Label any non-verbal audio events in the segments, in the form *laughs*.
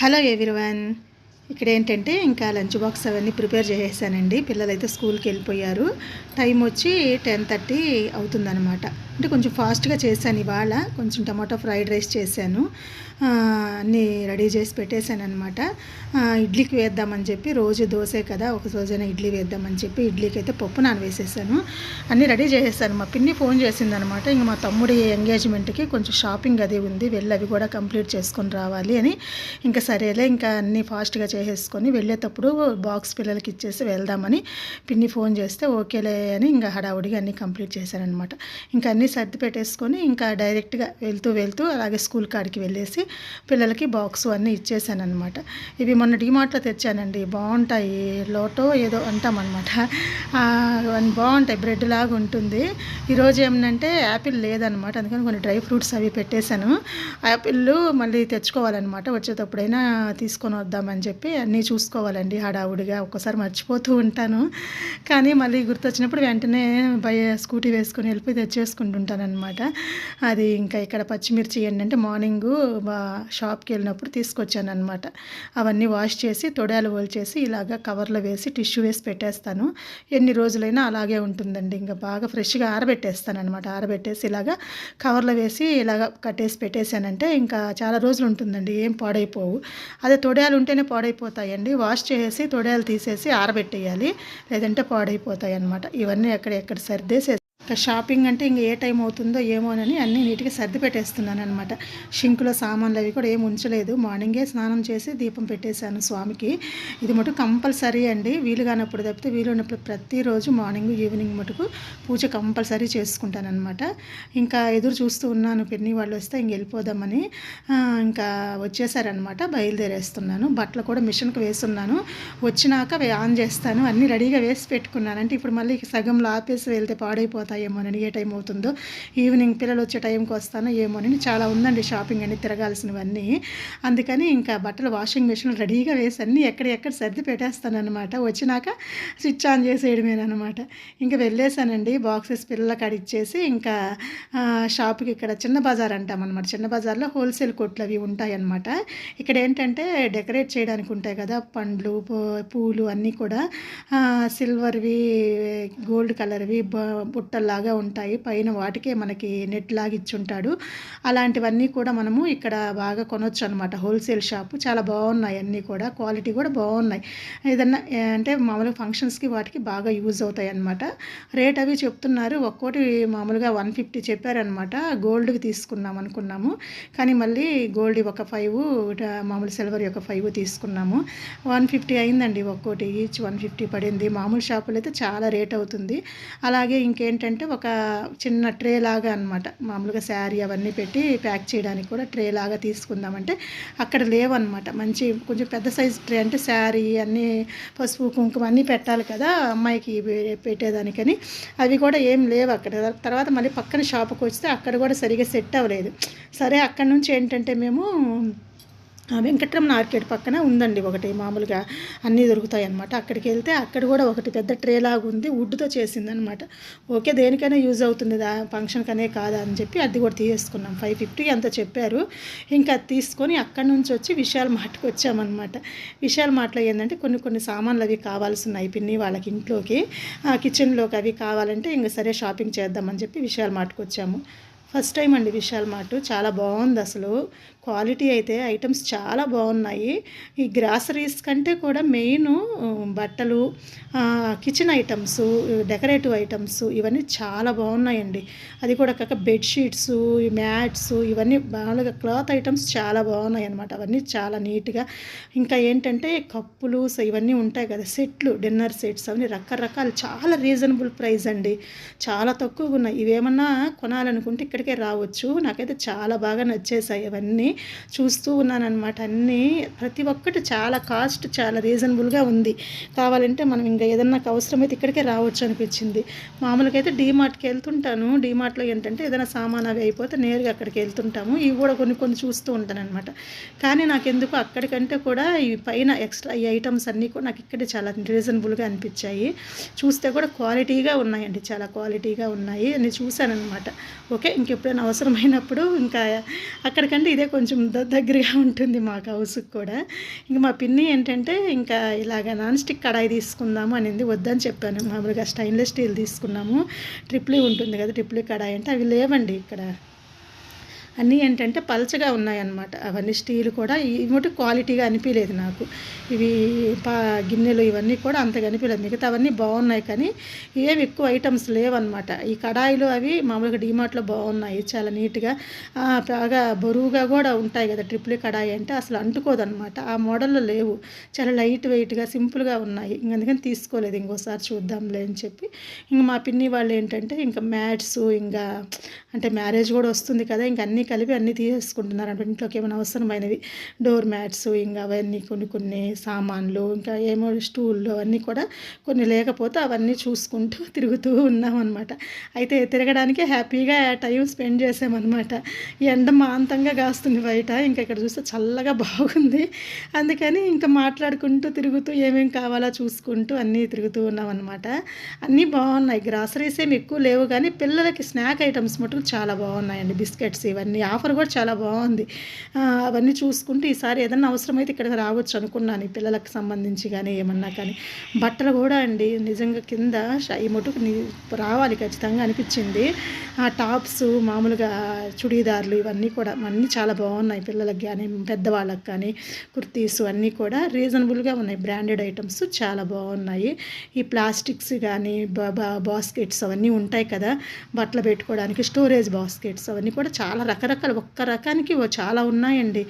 Hello everyone. ఇక్కడ ఏంటంటే ఇంకా లంచ్ బాక్స్ అవన్నీ ప్రిపేర్ చేసేసానండి. పిల్లలైతే స్కూల్కి వెళ్ళిపోయారు. టైం వచ్చి టెన్ థర్టీ అవుతుందన్నమాట. అంటే కొంచెం ఫాస్ట్గా చేశాను ఇవాళ. కొంచెం టమాటో ఫ్రైడ్ రైస్ చేశాను. అన్నీ రెడీ చేసి పెట్టేశాను అనమాట ఇడ్లీకి వేద్దామని చెప్పి రోజు దోశే కదా ఒక రోజైనా ఇడ్లీ వేద్దామని చెప్పి ఇడ్లీకి అయితే పప్పు నాన్ వేసేసాను అన్నీ రెడీ చేసేసాను. మా పిన్ని ఫోన్ చేసిందనమాట ఇంక మా తమ్ముడి ఎంగేజ్మెంట్కి కొంచెం షాపింగ్ అది ఉంది వెళ్ళి అవి కూడా కంప్లీట్ చేసుకొని రావాలి అని. ఇంకా సరేలే ఇంకా అన్నీ ఫాస్ట్గా చేసేసుకొని వెళ్ళేటప్పుడు బాక్స్ పిల్లలకి ఇచ్చేసి వెళ్దామని పిన్ని ఫోన్ చేస్తే ఓకేలే అని ఇంకా హడావుడిగా అన్నీ కంప్లీట్ చేశానమాట ఇంకా అన్నీ సర్ది పెట్టేసుకొని ఇంకా డైరెక్ట్గా వెళ్తూ వెళ్తూ అలాగే స్కూల్ కాడికి వెళ్ళేసి పిల్లలకి బాక్స్ అన్నీ ఇచ్చేసానమాట ఇవి మొన్న డిమార్ట్లో తెచ్చానండి. బాగుంటాయి. లోటో ఏదో అంటామన్నమాట. బాగుంటాయి. బ్రెడ్ లాగా ఉంటుంది. ఈరోజు ఏమనంటే యాపిల్ లేదనమాట అందుకని కొన్ని డ్రై ఫ్రూట్స్ అవి పెట్టేశాను. యాపిల్ మళ్ళీ తెచ్చుకోవాలన్నమాట. వచ్చేటప్పుడైనా తీసుకొని వద్దామని చెప్పి అన్నీ చూసుకోవాలండి హడావుడిగా. ఒక్కసారి మర్చిపోతూ ఉంటాను. కానీ మళ్ళీ గుర్తొచ్చినప్పుడు వెంటనే బయ స్కూటీ వేసుకొని వెళ్ళిపోయి ఉంటానన్నమాట అది ఇంకా ఇక్కడ పచ్చిమిర్చి ఏంటంటే మార్నింగ్ షాప్కి వెళ్ళినప్పుడు తీసుకొచ్చాను అనమాట అవన్నీ వాష్ చేసి తొడాలు వల్చేసి ఇలాగ కవర్లో వేసి టిష్యూ వేసి పెట్టేస్తాను. ఎన్ని రోజులైనా అలాగే ఉంటుందండి. ఇంకా బాగా ఫ్రెష్గా ఆరబెట్టేస్తాను అనమాట ఆరబెట్టేసి ఇలాగా కవర్లో వేసి ఇలాగ కట్టేసి పెట్టేశానంటే ఇంకా చాలా రోజులు ఉంటుందండి. ఏం పాడైపోవు. అదే తొడాలు ఉంటేనే పాడైపోతాయండి. వాష్ చేసి తొడాలు తీసేసి ఆరబెట్టేయాలి. లేదంటే పాడైపోతాయి అనమాట ఇవన్నీ ఎక్కడ ఎక్కడ సర్దేసేసి ఇంకా షాపింగ్ అంటే ఇంక ఏ టైం అవుతుందో ఏమోనని అన్నీ నీట్గా సర్ది పెట్టేస్తున్నాను అనమాట షింకులో సామాన్లు అవి కూడా ఏం ఉంచలేదు. మార్నింగే స్నానం చేసి దీపం పెట్టేశాను స్వామికి. ఇది మటుకు కంపల్సరీ అండి. వీలు కానప్పుడు తప్పితే వీలు ఉన్నప్పుడు ప్రతిరోజు మార్నింగ్ ఈవినింగ్ మటుకు పూజ కంపల్సరీ చేసుకుంటాను అనమాట ఇంకా ఎదురు చూస్తూ ఉన్నాను. పెన్ని వాళ్ళు వస్తే ఇంక వెళ్ళిపోదామని ఇంకా వచ్చేసారనమాట బయలుదేరేస్తున్నాను. బట్టలు కూడా మిషన్కి వేస్తున్నాను. వచ్చినాక ఆన్ చేస్తాను. అన్నీ రెడీగా వేసి పెట్టుకున్నాను. అంటే ఇప్పుడు మళ్ళీ సగంలో ఆపేసి వెళ్తే వస్తాయేమోనని ఏ టైం అవుతుందో. ఈవినింగ్ పిల్లలు వచ్చే టైంకి వస్తానో ఏమోనని చాలా ఉందండి షాపింగ్ అన్ని తిరగాల్సినవన్నీ. అందుకని ఇంకా బట్టలు వాషింగ్ మిషన్ రెడీగా వేసి అన్నీ ఎక్కడెక్కడ సర్ది పెట్టేస్తానమాట వచ్చినాక స్విచ్ ఆన్ చేసేయడమేనమాట ఇంకా వెళ్ళేసానండి బాక్సెస్ పిల్లలకి అడిచ్చేసి ఇంకా షాప్కి ఇక్కడ చిన్న బజార్ అంటాం అనమాట చిన్న బజార్లో హోల్సేల్ కొట్లు అవి ఉంటాయన్నమాట. ఇక్కడ ఏంటంటే డెకరేట్ చేయడానికి ఉంటాయి కదా పండ్లు పూలు అన్నీ కూడా. సిల్వర్వి గోల్డ్ కలర్వి బుట్టలు లాగా ఉంటాయి. పైన వాటికే మనకి నెట్ లాగా ఇచ్చుంటాడు. అలాంటివన్నీ కూడా మనము ఇక్కడ బాగా కొనొచ్చు అనమాట హోల్సేల్ షాపు. చాలా బాగున్నాయి అన్నీ కూడా. క్వాలిటీ కూడా బాగున్నాయి. ఏదన్నా అంటే మామూలుగా ఫంక్షన్స్కి వాటికి బాగా యూజ్ అవుతాయి అనమాట రేట్ అవి చెప్తున్నారు. ఒక్కోటి మామూలుగా వన్ ఫిఫ్టీ చెప్పారనమాట గోల్డ్కి తీసుకున్నాం అనుకున్నాము. కానీ మళ్ళీ గోల్డ్ ఒక ఫైవ్ మామూలు సిల్వర్ ఒక ఫైవ్ తీసుకున్నాము. వన్ ఫిఫ్టీ అయిందండి ఒక్కోటి. ఈచ్ వన్ ఫిఫ్టీ పడింది. మామూలు షాపులు అయితే చాలా రేట్ అవుతుంది. అలాగే ఇంకేంటంటే అంటే ఒక చిన్న ట్రే లాగా అనమాట మామూలుగా శారీ అవన్నీ పెట్టి ప్యాక్ చేయడానికి కూడా ట్రే లాగా తీసుకుందామంటే అక్కడ లేవన్నమాట. మంచి కొంచెం పెద్ద సైజ్ ట్రే అంటే శారీ అన్నీ పసుపు కుంకుమ అన్నీ పెట్టాలి కదా అమ్మాయికి పెట్టేదానికని. అవి కూడా ఏం లేవు అక్కడ. తర్వాత మళ్ళీ పక్కన షాప్కి వస్తే అక్కడ కూడా సరిగా సెట్ అవ్వలేదు. సరే అక్కడ నుంచి ఏంటంటే మేము వెంకట్రమణ ఆర్కేడ్ పక్కన ఉందండి ఒకటి మామూలుగా అన్నీ దొరుకుతాయి అనమాట అక్కడికి వెళ్తే అక్కడ కూడా ఒకటి పెద్ద ట్రే లాగా ఉంది వుడ్తో చేసిందనమాట ఓకే దేనికైనా యూజ్ అవుతుంది దా ఫంక్షన్కనే కాదా అని చెప్పి అది కూడా తీసేసుకున్నాం. ఫైవ్ ఫిఫ్టీ అంత చెప్పారు. ఇంకా అది తీసుకొని అక్కడి నుంచి వచ్చి విశాల్ మాటకు వచ్చామన్నమాట. విశాల్ మాటలో ఏంటంటే కొన్ని కొన్ని సామాన్లు అవి కావాల్సి ఉన్నాయి పిన్ని వాళ్ళకి ఇంట్లోకి కిచెన్లోకి అవి కావాలంటే ఇంకా సరే షాపింగ్ చేద్దామని చెప్పి విశాల్ మార్ట్కి వచ్చాము. ఫస్ట్ టైం అండి విశాల్ మార్ట్. చాలా బాగుంది అసలు. క్వాలిటీ అయితే ఐటమ్స్ చాలా బాగున్నాయి. ఈ గ్రాసరీస్ కంటే కూడా మెయిన్ బట్టలు కిచెన్ ఐటమ్స్ డెకరేటివ్ ఐటమ్స్ ఇవన్నీ చాలా బాగున్నాయండి. అది కూడా కాక బెడ్షీట్స్ ఈ మ్యాట్స్ ఇవన్నీ బాగా క్లాత్ ఐటమ్స్ చాలా బాగున్నాయి అనమాట అవన్నీ చాలా నీట్గా. ఇంకా ఏంటంటే కప్పులు ఇవన్నీ ఉంటాయి కదా సెట్లు డిన్నర్ సెట్స్ అవన్నీ రకరకాలు. చాలా రీజనబుల్ ప్రైస్ అండి. చాలా తక్కువగా ఉన్నాయి. ఇవేమన్నా కొనాలనుకుంటే ఇక్కడికే రావచ్చు. నాకైతే చాలా బాగా నచ్చేసాయి అవన్నీ. చూస్తూ ఉన్నానన్నమాట అన్నీ. ప్రతి ఒక్కటి చాలా కాస్ట్ చాలా రీజనబుల్గా ఉంది. కావాలంటే మనం ఇంకా ఏదన్నా అవసరమైతే ఇక్కడికే రావచ్చు అనిపించింది. మామూలుగా అయితే డీమార్ట్కి వెళ్తుంటాను. డీమార్ట్లో ఏంటంటే ఏదైనా సామాన్ అవి అయిపోతే నేరుగా అక్కడికి వెళ్తుంటాము. ఇవి కూడా కొన్ని కొన్ని చూస్తూ ఉంటాను అనమాట కానీ నాకు ఎందుకు అక్కడికంటే కూడా ఈ పైన ఎక్స్ట్రా ఈ ఐటమ్స్ అన్నీ కూడా నాకు ఇక్కడే చాలా రీజనబుల్గా అనిపించాయి. చూస్తే కూడా క్వాలిటీగా ఉన్నాయండి. చాలా క్వాలిటీగా ఉన్నాయి. అని చూశానమాట ఓకే ఇంక ఎప్పుడైనా అవసరమైనప్పుడు ఇంకా అక్కడికంటే ఇదే కొంచెం ద- దగ్గరగా ఉంటుంది మాకు హౌస్కి కూడా. ఇంకా మా పిన్ని ఏంటంటే ఇంకా ఇలాగ నాన్ స్టిక్ కడాయి తీసుకుందాము అనింది. వద్దని చెప్పాను. మామూలుగా స్టైన్లెస్ స్టీల్ తీసుకున్నాము. ట్రిప్లీ ఉంటుంది కదా ట్రిప్లీ కడాయి అంటే అవి లేవండి ఇక్కడ. అన్నీ ఏంటంటే పలచగా ఉన్నాయన్నమాట. అవన్నీ స్టీల్ కూడా ఇవి క్వాలిటీగా అనిపించలేదు నాకు. ఇవి పా గిన్నెలు ఇవన్నీ కూడా అంతగా అనిపించలేదు మిగతా అవన్నీ బాగున్నాయి కానీ ఏవి ఎక్కువ ఐటమ్స్ లేవన్నమాట. ఈ కడాయిలు అవి మామూలుగా డీమార్ట్లో బాగున్నాయి. చాలా నీట్గా బాగా బరువుగా కూడా ఉంటాయి కదా ట్రిపుల్ కడాయి అంటే అసలు అంటుకోదన్నమాట. ఆ మోడల్లో లేవు. చాలా లైట్ వెయిట్గా సింపుల్గా ఉన్నాయి. ఇంక అందుకని తీసుకోలేదు. ఇంకోసారి చూద్దాంలే అని చెప్పి ఇంక మా పిన్ని వాళ్ళు ఏంటంటే ఇంకా మ్యాట్స్ ఇంకా అంటే మ్యారేజ్ కూడా వస్తుంది కదా ఇంక అన్నీ కలిపి అన్నీ తీసేసుకుంటున్నారు. అంటే ఇంట్లోకి ఏమైనా అవసరమైనవి డోర్ మ్యాట్స్ ఇంకా అవన్నీ కొన్ని కొన్ని సామాన్లు ఇంకా ఏమో స్టూళ్ళు అవన్నీ కూడా కొన్ని లేకపోతే అవన్నీ చూసుకుంటూ *laughs* తిరుగుతూ ఉన్నామన్నమాట. అయితే తిరగడానికి హ్యాపీగా టైం స్పెండ్ చేసామన్నమాట. ఈ ఎండ మాంతంగా కాస్తుంది బయట ఇంకా ఇక్కడ చూస్తే చల్లగా బాగుంది. అందుకని ఇంకా మాట్లాడుకుంటూ తిరుగుతూ ఏమేమి కావాలో చూసుకుంటూ అన్నీ తిరుగుతూ ఉన్నామన్నమాట. అన్నీ బాగున్నాయి. గ్రాసరీస్ ఏమి ఎక్కువ లేవు కానీ పిల్లలకి స్నాక్ ఐటమ్స్ మటుకు చాలా బాగున్నాయండి. బిస్కెట్స్ ఇవన్నీ ఆఫర్ కూడా చాలా బాగుంది. అవన్నీ చూసుకుంటే ఈసారి ఏదన్నా అవసరమైతే ఇక్కడికి రావచ్చు అనుకున్నాను. ఈ పిల్లలకు సంబంధించి కానీ ఏమన్నా కానీ. బట్టలు కూడా అండి నిజంగా కింద ఈ మటుకు రావాలి ఖచ్చితంగా అనిపించింది. ఆ టాప్స్ మామూలుగా చుడీదార్లు ఇవన్నీ కూడా అన్నీ చాలా బాగున్నాయి పిల్లలకి కానీ పెద్దవాళ్ళకి కానీ కుర్తీస్ అన్నీ కూడా రీజనబుల్గా ఉన్నాయి. బ్రాండెడ్ ఐటమ్స్ చాలా బాగున్నాయి. ఈ ప్లాస్టిక్స్ కానీ బాస్కెట్స్ అవన్నీ ఉంటాయి కదా బట్టలు పెట్టుకోవడానికి స్టోరేజ్ బాస్కెట్స్ అవన్నీ కూడా చాలా రకరకాల ఒక్క రకానికి చాలా ఉన్నాయండి.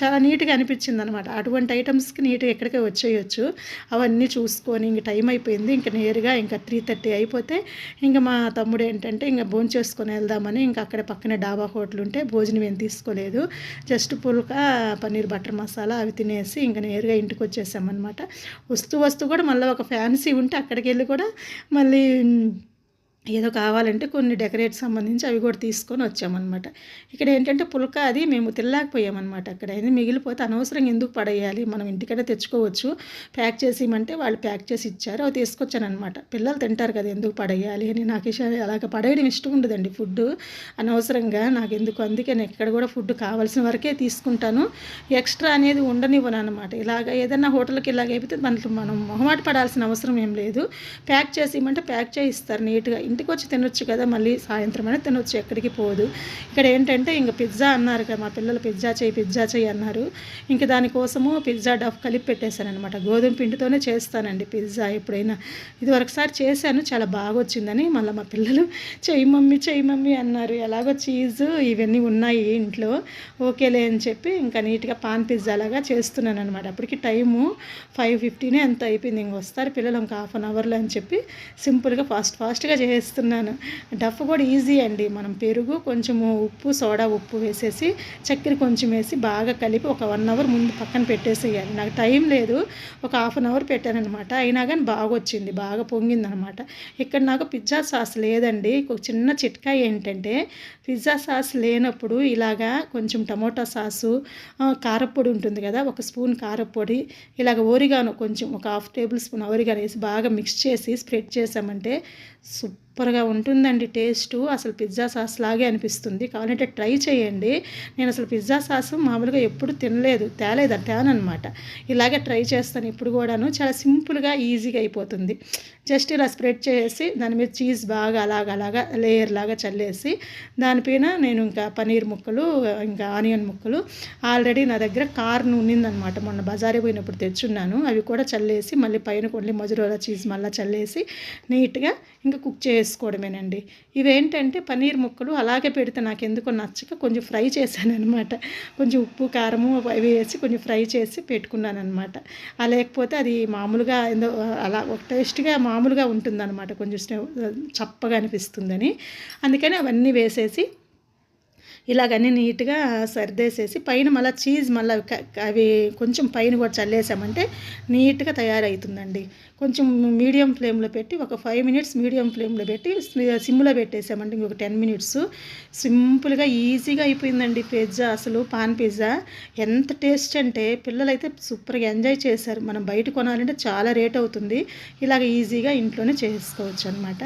చాలా నీట్గా అనిపించింది అనమాట అటువంటి ఐటమ్స్కి నీట్గా ఎక్కడికే వచ్చేయచ్చు. అవన్నీ చూసుకొని ఇంక టైం అయిపోయింది. ఇంకా నేరుగా ఇంకా త్రీ థర్టీ అయిపోతే ఇంకా మా తమ్ముడు ఏంటంటే ఇంకా భోజనం చేసుకొని వెళ్దామని ఇంకా అక్కడ పక్కనే డాబా హోటల్ ఉంటే భోజనం ఏం తీసుకోలేదు. జస్ట్ పుల్క పన్నీర్ బటర్ మసాలా అవి తినేసి ఇంకా నేరుగా ఇంటికి వచ్చేసామన్నమాట. వస్తూ వస్తూ కూడా మళ్ళీ ఒక ఫ్యాన్సీ ఉంటే అక్కడికి వెళ్ళి కూడా మళ్ళీ ఏదో కావాలంటే కొన్ని డెకరేట్ సంబంధించి అవి కూడా తీసుకొని వచ్చామన్నమాట. ఇక్కడ ఏంటంటే పుల్క అది మేము తినలేకపోయామన్నమాట అక్కడ. అది మిగిలిపోతే అనవసరంగా ఎందుకు పడేయాలి? మనం ఇంటికైనా తెచ్చుకోవచ్చు. ప్యాక్ చేసి ఇమ్మంటే వాళ్ళు ప్యాక్ చేసి ఇచ్చారు. అవి తీసుకొచ్చానమాట పిల్లలు తింటారు కదా ఎందుకు పడేయాలి అని. నాకు ఇష్టం అలాగ పడేయడం ఇష్టం ఉండదండి ఫుడ్ అనవసరంగా నాకు ఎందుకు? అందుకే నేను ఎక్కడ కూడా ఫుడ్ కావాల్సిన వరకే తీసుకుంటాను. ఎక్స్ట్రా అనేది ఉండనివ్వను అనమాట ఇలాగ ఏదైనా హోటల్కి ఇలాగ అయిపోతే దాంట్లో మనం మొహమాట పడాల్సిన అవసరం ఏం లేదు. ప్యాక్ చేసి ఇమ్మంటే ప్యాక్ చేయిస్తారు నీట్గా. ఇంటికి వచ్చి తినొచ్చు కదా మళ్ళీ సాయంత్రం అయినా తినొచ్చు ఎక్కడికి పోదు. ఇక్కడ ఏంటంటే ఇంక పిజ్జా అన్నారు కదా మా పిల్లలు పిజ్జా చేయి పిజ్జా చేయి అన్నారు. ఇంక దానికోసము పిజ్జా డఫ్ కలిపి పెట్టేశాను అనమాట గోధుమ పిండితోనే చేస్తానండి పిజ్జా ఎప్పుడైనా. ఇది ఒకసారి చేశాను చాలా బాగా వచ్చిందని మళ్ళీ మా పిల్లలు *laughs* చెయ్యి మమ్మీ చెయ్యి మమ్మీ అన్నారు. ఎలాగో చీజ్ ఇవన్నీ ఉన్నాయి ఇంట్లో ఓకేలే అని చెప్పి ఇంకా నీట్గా పాన్ పిజ్జా లాగా చేస్తున్నాను అనమాట అప్పటికి టైము ఫైవ్ ఫిఫ్టీనే ఎంత అయిపోయింది. ఇంక వస్తారు పిల్లలు ఇంకా హాఫ్ అన్ అవర్లో అని చెప్పి సింపుల్గా ఫాస్ట్ ఫాస్ట్గా వేస్తున్నాను. డఫ్ కూడా ఈజీ అండి. మనం పెరుగు కొంచెము ఉప్పు సోడా ఉప్పు వేసేసి చక్కెర కొంచెం వేసి బాగా కలిపి ఒక వన్ అవర్ ముందు పక్కన పెట్టేసేయాలి. నాకు టైం లేదు. ఒక హాఫ్ అన్ అవర్ పెట్టానమాట అయినా కానీ బాగా వచ్చింది బాగా పొంగిందనమాట ఇక్కడ నాకు పిజ్జా సాస్ లేదండి. ఒక చిన్న చిట్కా ఏంటంటే పిజ్జా సాస్ లేనప్పుడు ఇలాగా కొంచెం టమోటా సాసు కారప్పొడి ఉంటుంది కదా ఒక స్పూన్ కారప్పొడి ఇలాగ ఓరిగాను కొంచెం ఒక హాఫ్ టేబుల్ స్పూన్ ఓరిగాను వేసి బాగా మిక్స్ చేసి స్ప్రెడ్ చేసామంటే సూపర్గా ఉంటుందండి టేస్ట్. అసలు పిజ్జా సాస్ లాగే అనిపిస్తుంది. కావాలంటే ట్రై చేయండి. నేను అసలు పిజ్జా సాస్ మామూలుగా ఎప్పుడు తినలేదు. తేలేదు? తేనమాట ఇలాగే ట్రై చేస్తాను ఇప్పుడు కూడాను. చాలా సింపుల్గా ఈజీగా అయిపోతుంది. జస్ట్ ఇలా స్ప్రెడ్ చేసి దాని మీద చీజ్ బాగా అలాగ అలాగా లేయర్ లాగా చల్లేసి దానిపైన నేను ఇంకా పనీర్ ముక్కలు ఇంకా ఆనియన్ ముక్కలు. ఆల్రెడీ నా దగ్గర కార్న్ ఉన్నిందనమాట. మొన్న బజారే పోయినప్పుడు తెచ్చున్నాను. అవి కూడా చల్లేసి మళ్ళీ పైన కొన్ని మజురోలా చీజ్ మళ్ళీ చల్లేసి నీట్గా ఇంకా కుక్ చేసుకోవడమేనండి. ఇవేంటంటే పనీర్ ముక్కలు అలాగే పెడితే నాకు ఎందుకో నచ్చక కొంచెం ఫ్రై చేశాను అనమాట కొంచెం ఉప్పు కారము అవి వేసి కొంచెం ఫ్రై చేసి పెట్టుకున్నాను అనమాట లేకపోతే అది మామూలుగా ఏందో అలా ఒక టేస్ట్గా మామూలుగా ఉంటుందన్నమాట. కొంచెం చప్పగా అనిపిస్తుందని. అందుకని అవన్నీ వేసేసి ఇలాగన్నీ నీట్గా సర్దేసేసి పైన మళ్ళీ చీజ్ మళ్ళీ అవి కొంచెం పైన కూడా చల్లేసామంటే నీట్గా తయారవుతుందండి. కొంచెం మీడియం ఫ్లేమ్లో పెట్టి ఒక ఫైవ్ మినిట్స్ మీడియం ఫ్లేమ్లో పెట్టి సిమ్లో పెట్టేసామండి. ఇంకొక టెన్ మినిట్స్. సింపుల్గా ఈజీగా అయిపోయిందండి పిజ్జా అసలు పాన్ పిజ్జా. ఎంత టేస్ట్ అంటే పిల్లలైతే సూపర్గా ఎంజాయ్ చేశారు. మనం బయట కొనాలంటే చాలా రేట్ అవుతుంది. ఇలాగ ఈజీగా ఇంట్లోనే చేసుకోవచ్చు అనమాట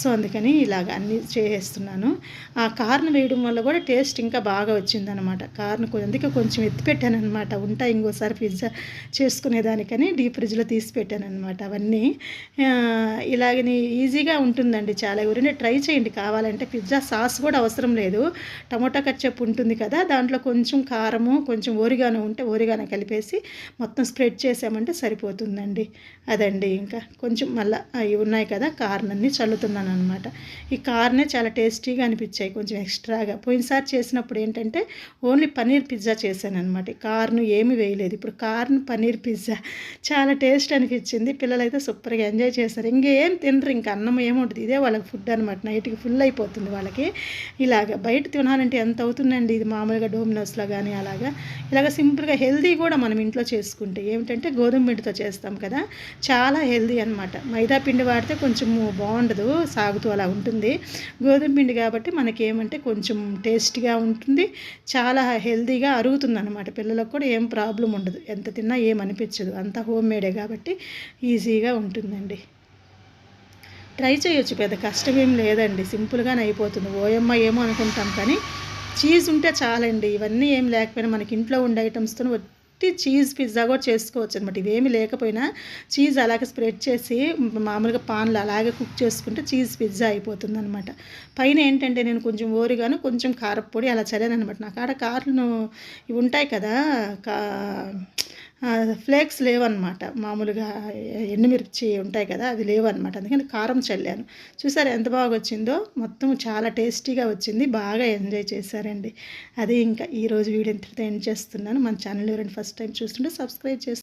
సో అందుకని ఇలాగ అన్నీ చేసేస్తున్నాను ఆ కార్న్ వేయడం వల్ల కూడా టేస్ట్ టేస్ట్ ఇంకా బాగా వచ్చిందనమాట. కార్న్ అందుకే కొంచెం ఎత్తి పెట్టాను అనమాట ఉంటాయి ఇంకోసారి పిజ్జా చేసుకునేదానికని డీప్ ఫ్రిడ్జ్లో తీసి పెట్టాను అనమాట అవన్నీ ఇలాగని ఈజీగా ఉంటుందండి చాలా. ఎవరైనా ట్రై చేయండి. కావాలంటే పిజ్జా సాస్ కూడా అవసరం లేదు. టమోటా కచ్చప్ ఉంటుంది కదా దాంట్లో కొంచెం కారము కొంచెం ఓరిగాను ఉంటే ఓరిగాను కలిపేసి మొత్తం స్ప్రెడ్ చేసామంటే సరిపోతుందండి. అదండి ఇంకా. కొంచెం మళ్ళీ అవి ఉన్నాయి కదా కార్నన్నీ చల్లుతున్నాను అనమాట ఈ కార్నే చాలా టేస్టీగా అనిపించాయి. కొంచెం ఎక్స్ట్రాగా. పోయినసారి చేసినప్పుడు ఏంటంటే ఓన్లీ పన్నీర్ పిజ్జా చేశాను అనమాట కార్ను ఏమి వేయలేదు. ఇప్పుడు కార్న్ పన్నీర్ పిజ్జా చాలా టేస్ట్ అనిపించింది. పిల్లలైతే సూపర్గా ఎంజాయ్ చేస్తారు ఇంకేం తినరు. ఇంకా అన్నం ఏముంటుంది ఇదే వాళ్ళకి ఫుడ్ అనమాట నైట్కి ఫుల్ అయిపోతుంది వాళ్ళకి. ఇలాగ బయట తినాలంటే ఎంత అవుతుందండి ఇది మామూలుగా డోమినోస్లో కానీ అలాగా? ఇలాగ సింపుల్గా హెల్దీ కూడా మనం ఇంట్లో చేసుకుంటే ఏమిటంటే గోధుమ పిండితో చేస్తాం కదా? చాలా హెల్దీ అనమాట మైదా పిండి వాడితే కొంచెం బాగుండదు. సాగుతూ అలా ఉంటుంది. గోధుమ పిండి కాబట్టి మనకి ఏమంటే కొంచెం టేస్ట్గా ఉంటుంది చాలా హెల్తీగా అరుగుతుంది అనమాట పిల్లలకు కూడా ఏం ప్రాబ్లం ఉండదు. ఎంత తిన్నా ఏం అనిపించదు. అంతా హోమ్ మేడే కాబట్టి ఈజీగా ఉంటుందండి. ట్రై చేయొచ్చు పెద్ద కష్టమేం లేదండి. సింపుల్గానే అయిపోతుంది. ఓయమ్మ ఏమో అనుకుంటాం కానీ చీజ్ ఉంటే చాలండి. ఇవన్నీ ఏం లేకపోయినా మనకి ఇంట్లో ఉండే ఐటమ్స్తో వట్టి చీజ్ పిజ్జా కూడా చేసుకోవచ్చు అనమాట ఇవేమి లేకపోయినా చీజ్ అలాగే స్ప్రెడ్ చేసి మామూలుగా పాన్లు అలాగే కుక్ చేసుకుంటే చీజ్ పిజ్జా అయిపోతుంది అనమాట పైన ఏంటంటే నేను కొంచెం ఓరిగాను కొంచెం కారపొడి అలా చల్లాను అనమాట నా కాడ కార్లు ఇవి ఉంటాయి కదా కా ఫ్లేక్స్ లేవన్నమాట. మామూలుగా ఎండుమిర్చి ఉంటాయి కదా అవి లేవన్నమాట. అందుకని కారం చల్లాను. చూసారు ఎంత బాగా వచ్చిందో మొత్తం చాలా టేస్టీగా వచ్చింది. బాగా ఎంజాయ్ చేశారండి. అది ఇంకా ఈరోజు వీడియో ఎంతటితో ఎండ్ చేస్తున్నాను. మన ఛానల్ ఎవరైనా ఫస్ట్ టైం చూస్తుంటే సబ్స్క్రైబ్ చేస్తాను